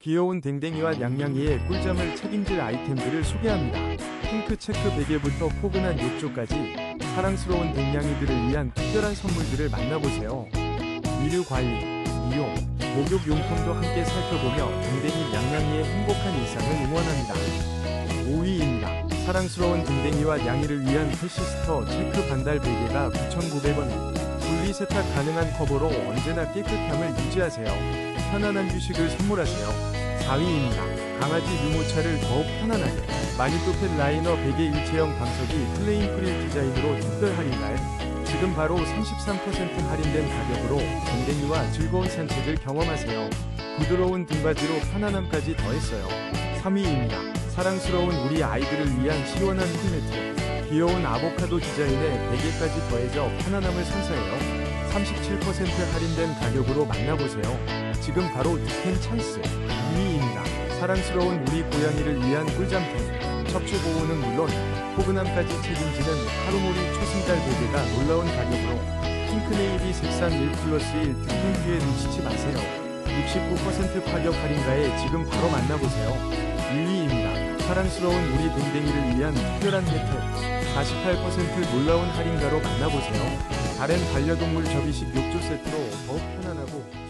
귀여운 댕댕이와 양양이의 꿀잠을 책임질 아이템들을 소개합니다. 핑크 체크 베개부터 포근한 욕조까지 사랑스러운 댕냥이들을 위한 특별한 선물들을 만나보세요. 위류 관리, 미용, 목욕 용품도 함께 살펴보며 댕댕이 양양이의 행복한 일상을 응원합니다. 5위입니다. 사랑스러운 댕댕이와 양이를 위한 패시스터 체크 반달 베개가 9,900원. 분리 세탁 가능한 커버로 언제나 깨끗함을 유지하세요. 편안한 휴식을 선물하세요. 4위입니다. 강아지 유모차를 더욱 편안하게 마니또펫 라이너 베개 일체형 방석이 플레인 프릴 디자인으로 특별 할인날 지금 바로 33% 할인된 가격으로 댕댕이와 즐거운 산책을 경험하세요. 부드러운 등받이로 편안함까지 더했어요. 3위입니다. 사랑스러운 우리 아이들을 위한 시원한 쿨매트 귀여운 아보카도 디자인에 베개까지 더해져 편안함을 선사해요. 37% 할인된 가격으로 만나보세요. 지금 바로 득템 찬스 2위입니다. 사랑스러운 우리 고양이를 위한 꿀잠템 척추 보호는 물론 포근함까지 책임지는 하루몰이 초승달 베개가 놀라운 가격으로 핑크네이비 색상 1 플러스 1 득템 기회 놓치지 마세요. 69% 파격 할인가에 지금 바로 만나보세요. 1위입니다. 사랑스러운 우리 댕댕이를 위한 특별한 혜택 48% 놀라운 할인가로 만나보세요. 다른 반려동물 접이식 욕조 세트로 더욱 편안하고